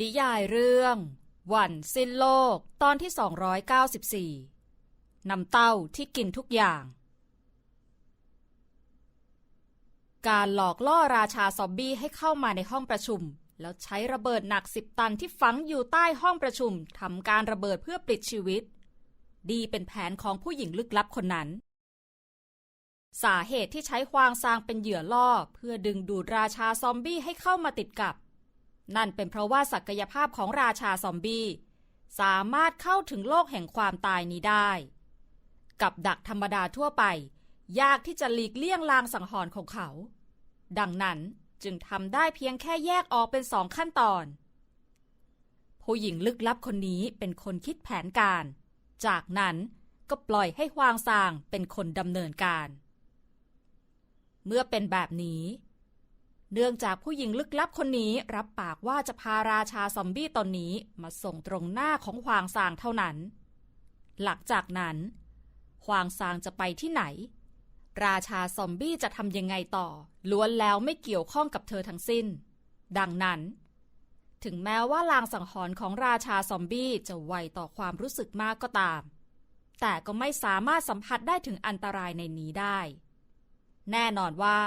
นิยายเรื่อง วันสิ้นโลกตอนที่ 294 น้ำเต้าที่กินทุกอย่าง การหลอกล่อราชาซอมบี้ให้เข้ามาในห้องประชุม แล้วใช้ระเบิดหนักสิบตันที่ฝังอยู่ใต้ห้องประชุมทำการระเบิดเพื่อปลิดชีวิต ดีเป็นแผนของผู้หญิงลึกลับคนนั้น สาเหตุที่ใช้ควางซางเป็นเหยื่อล่อ เพื่อดึงดูดราชาซอมบี้ให้เข้ามาติดกับ นั่นเป็นเพราะว่าศักยภาพของราชาซอมบี้ สามารถเข้าถึงโลกแห่งความตายนี้ได้ กับดักธรรมดาทั่วไป ยากที่จะหลีกเลี่ยงลางสังหรณ์ของเขา ดังนั้นจึงทำได้เพียงแค่แยกออกเป็นสองขั้นตอน ผู้หญิงลึกลับคนนี้เป็นคนคิดแผนการ จากนั้นก็ปล่อยให้ฮวางซางเป็นคนดำเนินการ เมื่อเป็นแบบนี้ เนื่องจากผู้หญิงลึกลับคนนี้รับปากว่าจะพาราชาซอมบี้ตนนี้มาส่งตรงหน้าของฮวางซางเท่านั้น หลังจากนั้นฮวางซางจะไปที่ไหน ราชาซอมบี้จะทำยังไงต่อ ล้วนแล้วไม่เกี่ยวข้องกับเธอทั้งสิ้น ดังนั้น ถึงแม้ว่าลางสังหรณ์ของราชาซอมบี้จะไวต่อความรู้สึกมากก็ตาม แต่ก็ไม่สามารถสัมผัสได้ถึงอันตรายในนี้ได้ แน่นอนว่า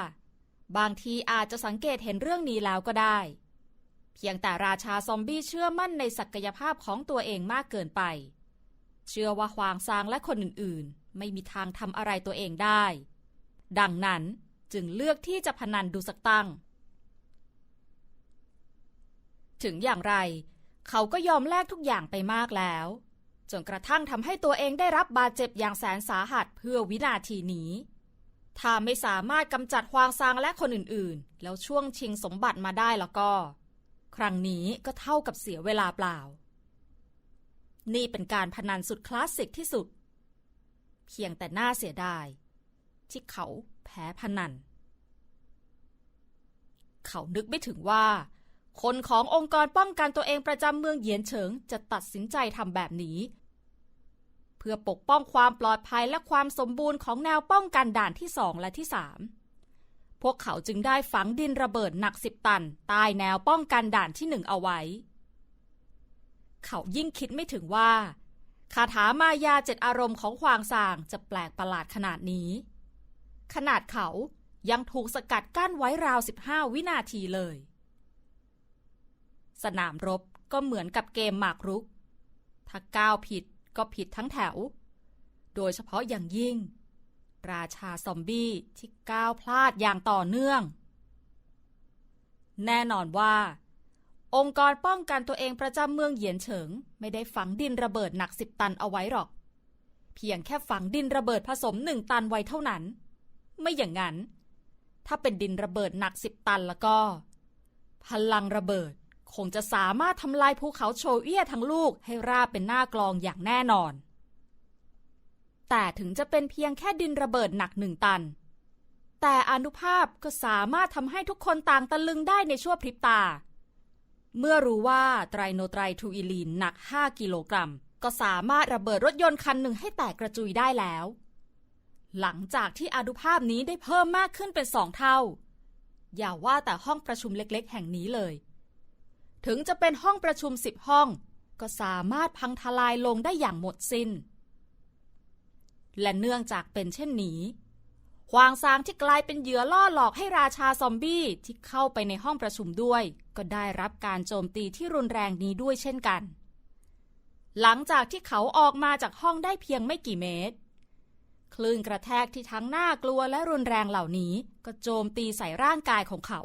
บางทีอาจจะสังเกตเห็นเรื่องนี้แล้วก็ได้ เพียงแต่ราชาซอมบี้เชื่อมั่นในศักยภาพของตัวเองมากเกินไป เชื่อว่าควางซางและคนอื่นๆ ไม่มีทางทำอะไรตัวเองได้ ดังนั้นจึงเลือกที่จะพนันดูสักตั้ง ถึงอย่างไร เขาก็ยอมแลกทุกอย่างไปมากแล้วจนกระทั่งทำให้ตัวเองได้รับบาดเจ็บอย่างแสนสาหัสเพื่อวินาทีนี้ ถ้าไม่สามารถกำจัดควางซางและคนอื่นๆ แล้วช่วงชิงสมบัติมาได้แล้วก็ ครั้งนี้ก็เท่ากับเสียเวลาเปล่า นี่เป็นการพนันสุดคลาสสิกที่สุด เพียงแต่น่าเสียดาย ที่เขาแพ้พนัน เขานึกไม่ถึงว่า คนขององค์กรป้องกันตัวเองประจำเมืองเหยียนเฉิงจะตัดสินใจทำแบบนี้ พื่อปกป้องความปลอดภัยและความสมบูรณ์ของแนวป้องกันด่านที่สองและที่สามพวกเขาจึงได้ฝังดินระเบิดหนักสิบตันใต้แนวป้องกันด่านที่หนึ่งเอาไว้ เขายิ่งคิดไม่ถึงว่าคาถามายาเจ็ดอารมณ์ของควางซางจะแปลกประหลาดขนาดนี้ ขนาดเขายังถูกสกัดกั้นไว้ราว 15 วินาทีเลย สนามรบก็เหมือนกับเกมหมากรุก ถ้าก้าวผิด ก็ผิดทั้งแถว โดยเฉพาะอย่างยิ่ง ราชาซอมบี้ที่ก้าวพลาดอย่างต่อเนื่อง แน่นอนว่า องค์กรป้องกันตัวเองประจำเมืองเหยียนเฉิง ไม่ได้ฝังดินระเบิดหนักสิบตันเอาไว้หรอก เพียงแค่ฝังดินระเบิดผสมหนึ่งตันไว้เท่านั้น ไม่อย่างนั้น ถ้าเป็นดินระเบิดหนักสิบตันแล้วก็ พลังระเบิด คงจะสามารถทำลายภูเขาโชเอียทั้งลูกให้ราบเป็นหน้ากลองอย่างแน่นอน แต่ถึงจะเป็นเพียงแค่ดินระเบิดหนักหนึ่งตัน แต่อนุภาพก็สามารถทำให้ทุกคนต่างตะลึงได้ในชั่วพริบตา เมื่อรู้ว่าไตรโนไตรทูอิลีนหนัก 5 กิโลกรัม ก็สามารถระเบิดรถยนต์คันหนึ่งให้แตกกระจุยได้แล้ว หลังจากที่อนุภาพนี้ได้เพิ่มมากขึ้นเป็นสองเท่า อย่าว่าแต่ห้องประชุมเล็ก ๆ แห่งนี้เลย ถึงจะเป็นห้องประชุมสิบห้อง ก็สามารถพังทลายลงได้อย่างหมดสิน้น และเนื่องจากเป็นเช่นนี้ควางซางที่กลายเป็นเหยื่อล่อหลอกให้ราชาซอมบี้ที่เข้าไปในห้องประชุมด้วย ก็ได้รับการโจมตีที่รุนแรงนี้ด้วยเช่นกัน หลังจากที่เขาออกมาจากห้องได้เพียงไม่กี่เมตร คลื่นกระแทกที่ทั้งน่ากลัวและรุนแรงเหล่านี้ ก็โจมตีใส่ร่างกายของเขา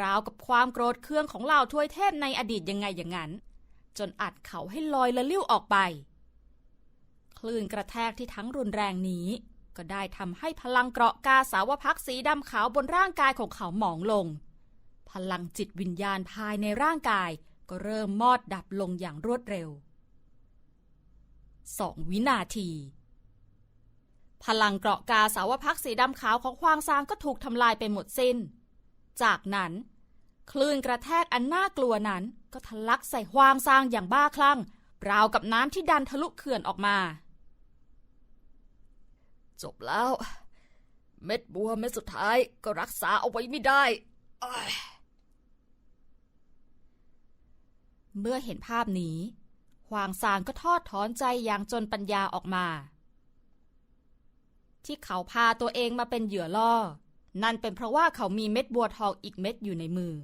ราวกับความโกรธเคืองของเหล่าทวยเทพในอดีตยังไงอย่างนั้น จนอัดเขาให้ลอยละลิ้วออกไป คลื่นกระแทกที่ทั้งรุนแรงนี้ ก็ได้ทำให้พลังเกราะกาสาวพักสีดำขาวบนร่างกายของเขาหมองลง พลังจิตวิญญาณภายในร่างกายก็เริ่มมอดดับลงอย่างรวดเร็วสองวินาที พลังเกราะกาสาวพักสีดำขาวของควางซางก็ถูกทำลายไปหมดสิ้น จากนั้นคลื่นกระแทกอันน่ากลัวนั้นก็ทะลักใส่ควางซางอย่างบ้าคลั่ง ราวกับน้ำที่ดันทะลุเขื่อนออกมา จบแล้ว เม็ดบัวเม็ดสุดท้ายก็รักษาเอาไว้ไม่ได้อ้ายเมื่อเห็นภาพนี้หวางซางก็ทอดถอนใจอย่างจนปัญญาออกมา ที่เขาพาตัวเองมาเป็นเหยื่อล่อ นั่นเป็นเพราะว่าเขามีเม็ดบัวทองอีกเม็ดอยู่ในมือ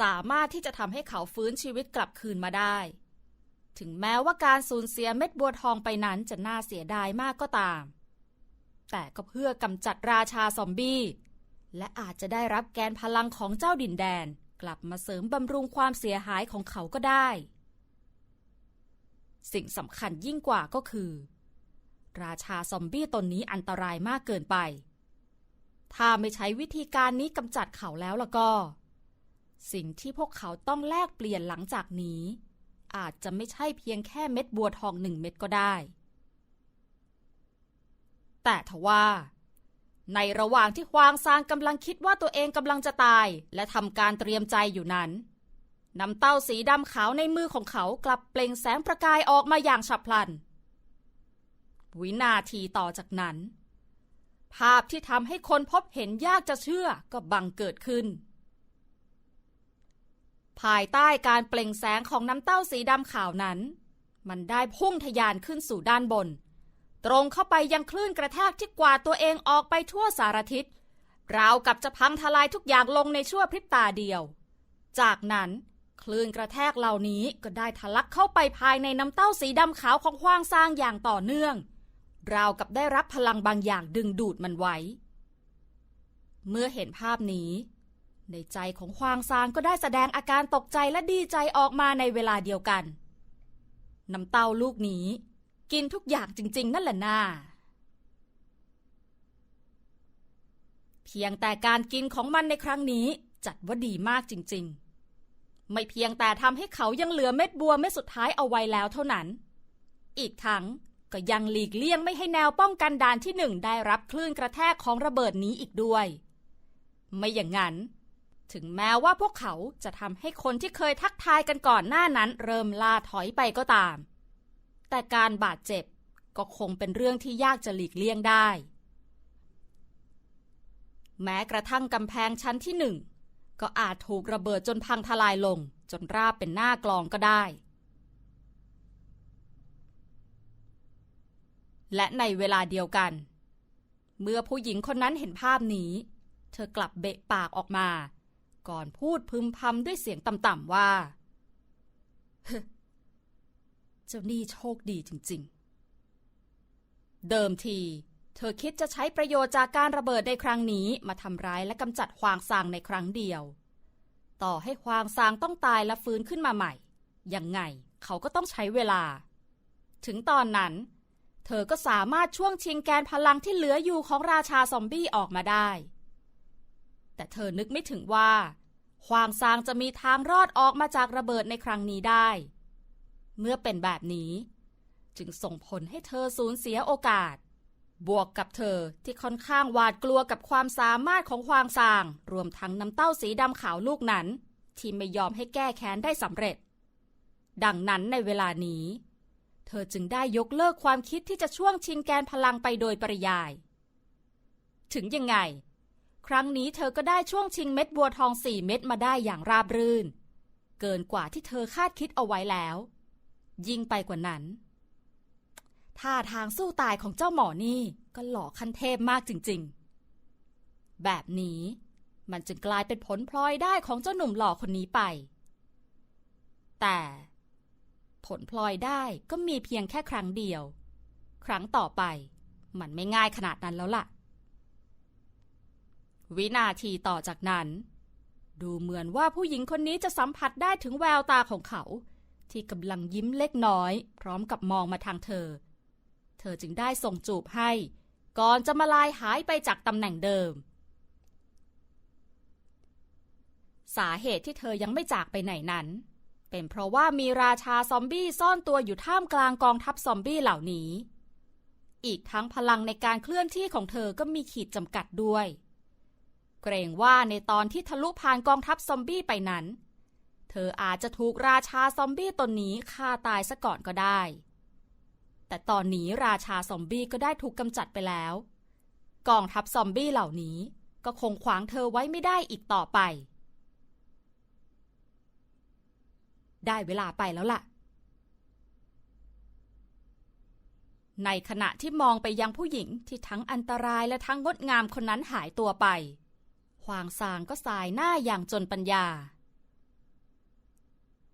สามารถที่จะทำให้เขาฟื้นชีวิตกลับคืนมาได้ ถึงแม้ว่าการสูญเสียเม็ดบัวทองไปนั้นจะน่าเสียดายมากก็ตาม แต่ก็เพื่อกำจัดราชาซอมบี้ และอาจจะได้รับแกนพลังของเจ้าดินแดน กลับมาเสริมบำรุงความเสียหายของเขาก็ได้ สิ่งสำคัญยิ่งกว่าก็คือ ราชาซอมบี้ตนนี้อันตรายมากเกินไป ถ้าไม่ใช้วิธีการนี้กำจัดเขาแล้วล่ะก็ สิ่งที่พวกเขาต้องแลกเปลี่ยนหลังจากนี้ อาจจะไม่ใช่เพียงแค่เม็ดบัวทองหนึ่งเม็ดก็ได้ แต่ทว่า ในระหว่างที่ฮวางซางกำลังคิดว่าตัวเองกำลังจะตาย และทำการเตรียมใจอยู่นั้นน้ำเต้าสีดำขาวในมือของเขากลับเปล่งแสงประกายออกมาอย่างฉับพลัน วินาทีต่อจากนั้น ภาพที่ทำให้คนพบเห็นยากจะเชื่อก็บังเกิดขึ้น ภายใต้การเปล่งแสงของน้ำเต้าสีดำขาวนั้น มันได้พุ่งทะยานขึ้นสู่ด้านบน ตรงเข้าไปยังคลื่นกระแทกที่กวาดตัวเองออกไปทั่วสารทิศราวกับจะพังทลายทุกอย่างลงในชั่วพริบตาเดียว จากนั้นคลื่นกระแทกเหล่านี้ก็ได้ทะลักเข้าไปภายในน้ำเต้าสีดำขาวของฮวางซางอย่างต่อเนื่อง ราวกับได้รับพลังบางอย่างดึงดูดมันไว้ เมื่อเห็นภาพนี้ ในใจของฮวางซางก็ได้แสดงอาการตกใจและดีใจออกมาในเวลาเดียวกัน น้ำเต้าลูกนี้ กินทุกอย่างจริง ๆ นั่นแหละน่าเพียงแต่การกินของมันในครั้งนี้จัดว่าดีมากจริง ๆ ไม่เพียงแต่ทำให้เขายังเหลือเม็ดบัวเม็ดสุดท้ายเอาไว้แล้วเท่านั้น อีกทั้ง ก็ยังหลีกเลี่ยงไม่ให้แนวป้องกันด่านที่หนึ่งได้รับคลื่นกระแทกของระเบิดนี้อีกด้วย ไม่อย่างนั้น ถึงแม้ว่าพวกเขาจะทำให้คนที่เคยทักทายกันก่อนหน้านั้น เริ่มล่าถอยไปก็ตาม แต่การบาดเจ็บก็คงเป็นเรื่องที่ยากจะหลีกเลี่ยงได้ แม้กระทั่งกำแพงชั้นที่หนึ่งก็อาจถูกระเบิดจนพังทลายลงจนราบเป็นหน้ากลองก็ได้ และในเวลาเดียวกัน เมื่อผู้หญิงคนนั้นเห็นภาพนี้ เธอกลับเบะปากออกมา ก่อนพูดพึมพำด้วยเสียงต่ำๆว่า เจ้านี่โชคดีจริงๆ เดิมที เธอคิดจะใช้ประโยชน์จากการระเบิดในครั้งนี้มาทำร้ายและกำจัดควางซางในครั้งเดียว ต่อให้ควางซางต้องตายและฟื้นขึ้นมาใหม่ ยังไงเขาก็ต้องใช้เวลา ถึงตอนนั้น เธอก็สามารถช่วงชิงแกนพลังที่เหลืออยู่ของราชาซอมบี้ออกมาได้ แต่เธอนึกไม่ถึงว่าควางซางจะมีทางรอดออกมาจากระเบิดในครั้งนี้ได้ เมื่อเป็นแบบนี้ จึงส่งผลให้เธอสูญเสียโอกาส บวกกับเธอที่ค่อนข้างหวาดกลัวกับความสามารถของควางซาง รวมทั้งน้ำเต้าสีดำขาวลูกนั้น ที่ไม่ยอมให้แก้แค้นได้สำเร็จ ดังนั้นในเวลานี้ เธอจึงได้ยกเลิกความคิดที่จะช่วงชิงแกนพลังไปโดยปริยาย ถึงยังไง ครั้งนี้เธอก็ได้ช่วงชิงเม็ดบัวทองสี่เม็ดมาได้อย่างราบรื่น เกินกว่าที่เธอคาดคิดเอาไว้แล้ว ยิ่งไปกว่านั้นท่าทางสู้ตายของเจ้าหมอนี่ก็หล่อขั้นเทพมากจริงๆ แบบนี้มันจึงกลายเป็นผลพลอยได้ของเจ้าหนุ่มหล่อคนนี้ไป แต่ ผลพลอยได้ก็มีเพียงแค่ครั้งเดียว ครั้งต่อไป มันไม่ง่ายขนาดนั้นแล้วล่ะ วินาทีต่อจากนั้น ดูเหมือนว่าผู้หญิงคนนี้จะสัมผัสได้ถึงแววตาของเขา ที่กำลังยิ้มเล็กน้อย พร้อมกับมองมาทางเธอ เธอจึงได้ส่งจูบให้ ก่อนจะมาลายหายไปจากตำแหน่งเดิมสาเหตุที่เธอยังไม่จากไปไหนนั้น เป็นเพราะว่ามีราชาซอมบี้ซ่อนตัวอยู่ท่ามกลางกองทัพซอมบี้เหล่านี้ อีกทั้งพลังในการเคลื่อนที่ของเธอก็มีขีดจำกัดด้วย เกรงว่าในตอนที่ทะลุผ่านกองทัพซอมบี้ไปนั้น เธออาจจะถูกราชาซอมบี้ตนนี้ฆ่าตายซะก่อนก็ได้ แต่ตอนนี้ราชาซอมบี้ก็ได้ถูกกำจัดไปแล้ว กองทัพซอมบี้เหล่านี้ก็คงขวางเธอไว้ไม่ได้อีกต่อไป ได้เวลาไปแล้วล่ะ ในขณะที่มองไปยังผู้หญิงที่ทั้งอันตรายและทั้งงดงามคนนั้นหายตัวไปหวางซางก็สายหน้าอย่างจนปัญญา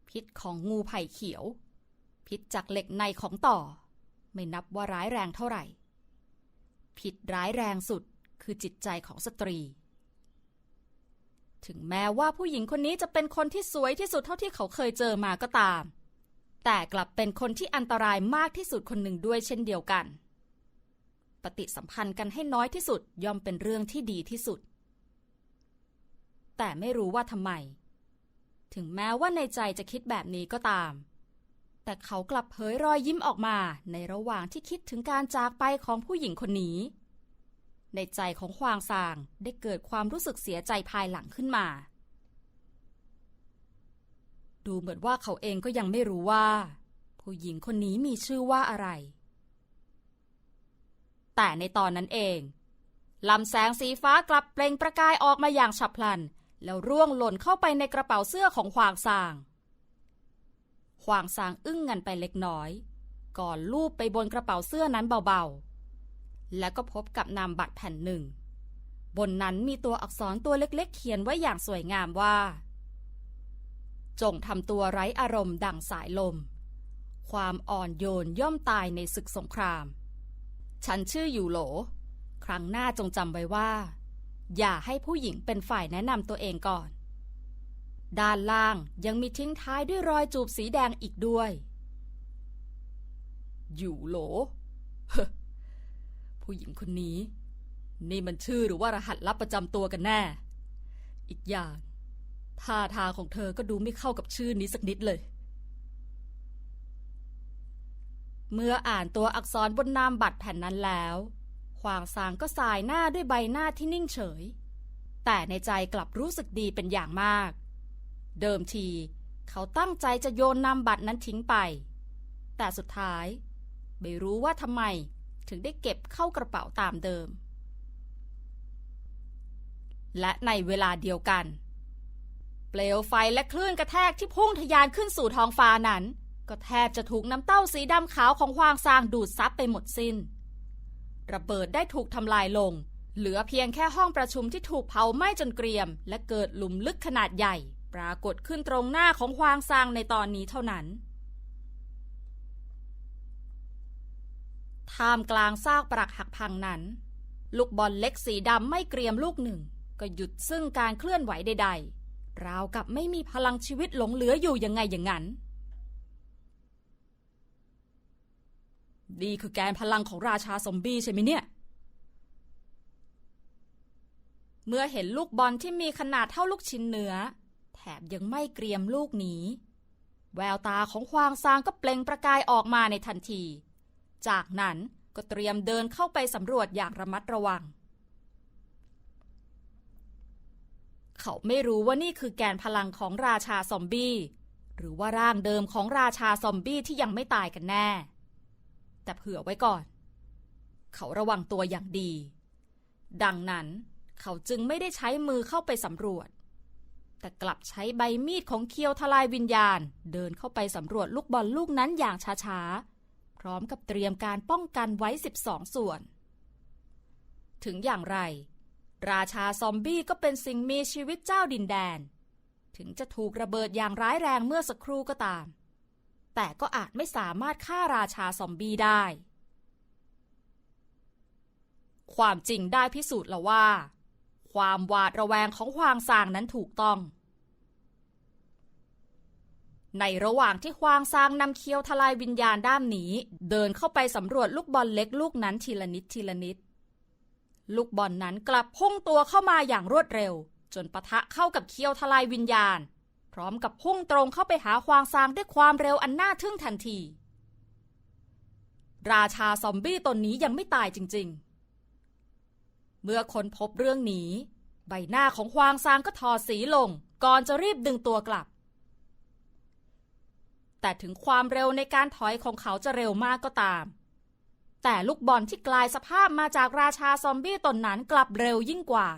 พิษของงูไผ่เขียว พิษจากเหล็กในของต่อ ไม่นับว่าร้ายแรงเท่าไหร่ พิษร้ายแรงสุดคือจิตใจของสตรี ถึงแม้ว่าผู้หญิงคนนี้จะเป็นคนที่สวยที่สุดเท่าที่เขาเคยเจอมาก็ตาม แต่กลับเป็นคนที่อันตรายมากที่สุดคนหนึ่งด้วยเช่นเดียวกัน ปฏิสัมพันธ์กันให้น้อยที่สุดย่อมเป็นเรื่องที่ดีที่สุด แต่ไม่รู้ว่าทำไม ถึงแม้ว่าในใจจะคิดแบบนี้ก็ตาม แต่เขากลับเผยรอยยิ้มออกมาในระหว่างที่คิดถึงการจากไปของผู้หญิงคนนี้ ในใจของควางซางได้เกิดความรู้สึกเสียใจภายหลังขึ้นมา ดูเหมือนว่าเขาเองก็ยังไม่รู้ว่า ผู้หญิงคนนี้มีชื่อว่าอะไร แต่ในตอนนั้นเองลำแสงสีฟ้ากลับเปล่งประกายออกมาอย่างฉับพลัน แล้วร่วงหล่นเข้าไปในกระเป๋าเสื้อของควางซาง ควางซางอึ้งงันไปเล็กน้อย ก่อนลูบไปบนกระเป๋าเสื้อนั้นเบาๆ แล้วก็พบกับนามบัตรแผ่นหนึ่ง บนนั้นมีตัวอักษรตัวเล็กๆ เขียนไว้อย่างสวยงามว่า จงทำตัวไร้อารมณ์ดังสายลม ความอ่อนโยนย่อมตายในศึกสงคราม ฉันชื่ออยู่โหล ครั้งหน้าจงจำไว้ว่า อย่าให้ผู้หญิงเป็นฝ่ายแนะนำตัวเองก่อน ด้านล่างยังมีทิ้งท้ายด้วยรอยจูบสีแดงอีกด้วย อยู่โหล ผู้หญิงคนนี้ นี่มันชื่อหรือว่ารหัสลับประจำตัวกันแน่ อีกอย่างท่าทางของเธอก็ดูไม่เข้ากับชื่อนี้สักนิดเลย เมื่ออ่านตัวอักษรบนนามบัตรแผ่นนั้นแล้วควางซางก็สายหน้าด้วยใบหน้าที่นิ่งเฉย แต่ในใจกลับรู้สึกดีเป็นอย่างมาก เดิมทีเขาตั้งใจจะโยนนามบัตรนั้นทิ้งไป แต่สุดท้าย ไม่รู้ว่าทำไม ถึงได้เก็บเข้ากระเป๋าตามเดิม และในเวลาเดียวกัน เปลวไฟและคลื่นกระแทกที่พุ่งทะยานขึ้นสู่ท้องฟ้านั้น ก็แทบจะถูกน้ำเต้าสีดำขาวของควางซางดูดซับไปหมดสิน้น ระเบิดได้ถูกทำลายลง เหลือเพียงแค่ห้องประชุมที่ถูกเผาไหม้จนเกรียม และเกิดหลุมลึกขนาดใหญ่ ปรากฏขึ้นตรงหน้าของควางซางในตอนนี้เท่านั้น ท่ามกลางซากปรักหักพังนั้น ลูกบอลเล็กสีดำไม่เกรียมลูกหนึ่ง ก็หยุดซึ่งการเคลื่อนไหวใดๆ ราวกับไม่มีพลังชีวิตหลงเหลืออยู่ยังไงอย่างนั้น ดีคือแกนพลังของราชาซอมบี้ใช่ไหมเนี่ย เมื่อเห็นลูกบอลที่มีขนาดเท่าลูกชิ้นเนื้อ แถบยังไม่เกรียมลูกนี้ แววตาของควางซางก็เปล่งประกายออกมาในทันที จากนั้นก็เตรียมเดินเข้าไปสำรวจอย่างระมัดระวัง เขาไม่รู้ว่านี่คือแกนพลังของราชาซอมบี้ หรือว่าร่างเดิมของราชาซอมบี้ที่ยังไม่ตายกันแน่ แต่เผื่อไว้ก่อน เขาระวังตัวอย่างดี ดังนั้นเขาจึงไม่ได้ใช้มือเข้าไปสำรวจ แต่กลับใช้ใบมีดของเคียวทลายวิญญาณ เดินเข้าไปสำรวจลูกบอลลูกนั้นอย่างช้าๆ พร้อมกับเตรียมการป้องกันไว้ 12 ส่วน ถึงอย่างไร ราชาซอมบี้ก็เป็นสิ่งมีชีวิตเจ้าดินแดน ถึงจะถูกระเบิดอย่างร้ายแรงเมื่อสักครู่ก็ตาม แต่ก็อาจไม่สามารถฆ่าราชาซอมบี้ได้ ความจริงได้พิสูจน์แล้วว่า ความหวาดระแวงของควางซางนั้นถูกต้อง ในระหว่างที่ควางซางนำเคียวทลายวิญญาณด้ามหนีเดินเข้าไปสำรวจลูกบอลเล็กลูกนั้นทีละนิดทีละนิด ลูกบอลนั้นกลับพุ่งตัวเข้ามาอย่างรวดเร็ว จนปะทะเข้ากับเคียวทลายวิญญาณ พร้อมกับพุ่งตรงเข้าไปหาควางซางด้วยความเร็วอันน่าทึ่งทันที ราชาซอมบี้ตนนี้ยังไม่ตายจริง ๆ เมื่อคนพบเรื่องนี้ ใบหน้าของควางซางก็ทอสีลง ก่อนจะรีบดึงตัวกลับ แต่ถึงความเร็วในการถอยของเขาจะเร็วมากก็ตาม แต่ลูกบอลที่กลายสภาพมาจากราชาซอมบี้ตนนั้นกลับเร็วยิ่งกว่า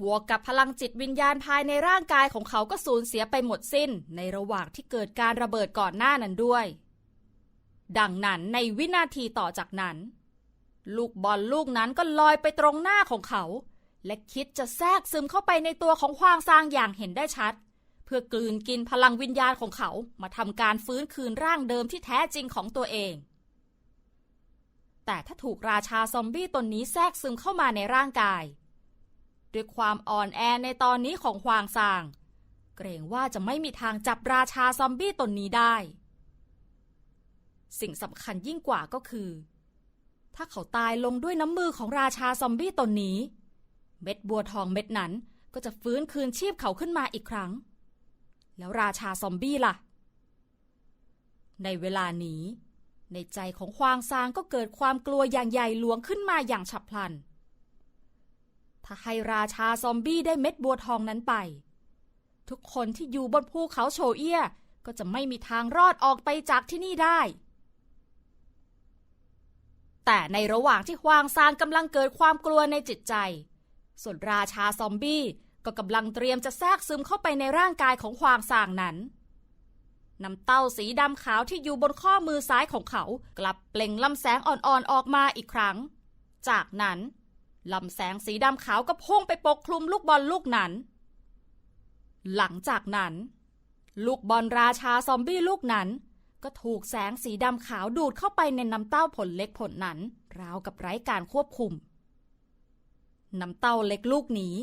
บวกกับพลังจิตวิญญาณภายในร่างกายของเขาก็สูญเสียไปหมดสิ้น ในระหว่างที่เกิดการระเบิดก่อนหน้านั้นด้วย ดังนั้นในวินาทีต่อจากนั้น ลูกบอลลูกนั้นก็ลอยไปตรงหน้าของเขา และคิดจะแทรกซึมเข้าไปในตัวของควางซางอย่างเห็นได้ชัด เพื่อกลืนกินพลังวิญญาณของเขามาทำการฟื้นคืนร่างเดิมที่แท้จริงของตัวเอง แต่ถ้าถูกราชาซอมบี้ตนนี้แทรกซึมเข้ามาในร่างกาย ด้วยความอ่อนแอในตอนนี้ของควางซาง เกรงว่าจะไม่มีทางจับราชาซอมบี้ตนนี้ได้ สิ่งสำคัญยิ่งกว่าก็คือ ถ้าเขาตายลงด้วยน้ำมือของราชาซอมบี้ตนนี้ เม็ดบัวทองเม็ดนั้นก็จะฟื้นคืนชีพเขาขึ้นมาอีกครั้ง แล้วราชาซอมบี้ล่ะ ในเวลานี้ ในใจของควางซางก็เกิดความกลัวอย่างใหญ่หลวงขึ้นมาอย่างฉับพลัน ถ้าให้ราชาซอมบี้ได้เม็ดบัวทองนั้นไป ทุกคนที่อยู่บนภูเขาโชเอียก็จะไม่มีทางรอดออกไปจากที่นี่ได้ แต่ในระหว่างที่ควางซางกำลังเกิดความกลัวในจิตใจ ส่วนราชาซอมบี้ ก็กำลังเตรียมจะแทรกซึมเข้าไปในร่างกายของควางซางนั้นน้ำเต้าสีดำขาวที่อยู่บนข้อมือซ้ายของเขา กลับเปล่งลำแสงอ่อนๆออกมาอีกครั้ง จากนั้นลำแสงสีดำขาวก็พุ่งไปปกคลุมลูกบอลลูกนั้น หลังจากนั้น ลูกบอลราชาซอมบี้ลูกนั้น ก็ถูกแสงสีดำขาวดูดเข้าไปในน้ำเต้าผลเล็กผลนั้น ราวกับไร้การควบคุม น้ำเต้าเล็กลูกนี้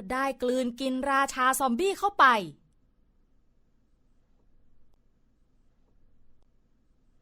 ก็ได้กลืนกินราชาซอมบี้เข้าไป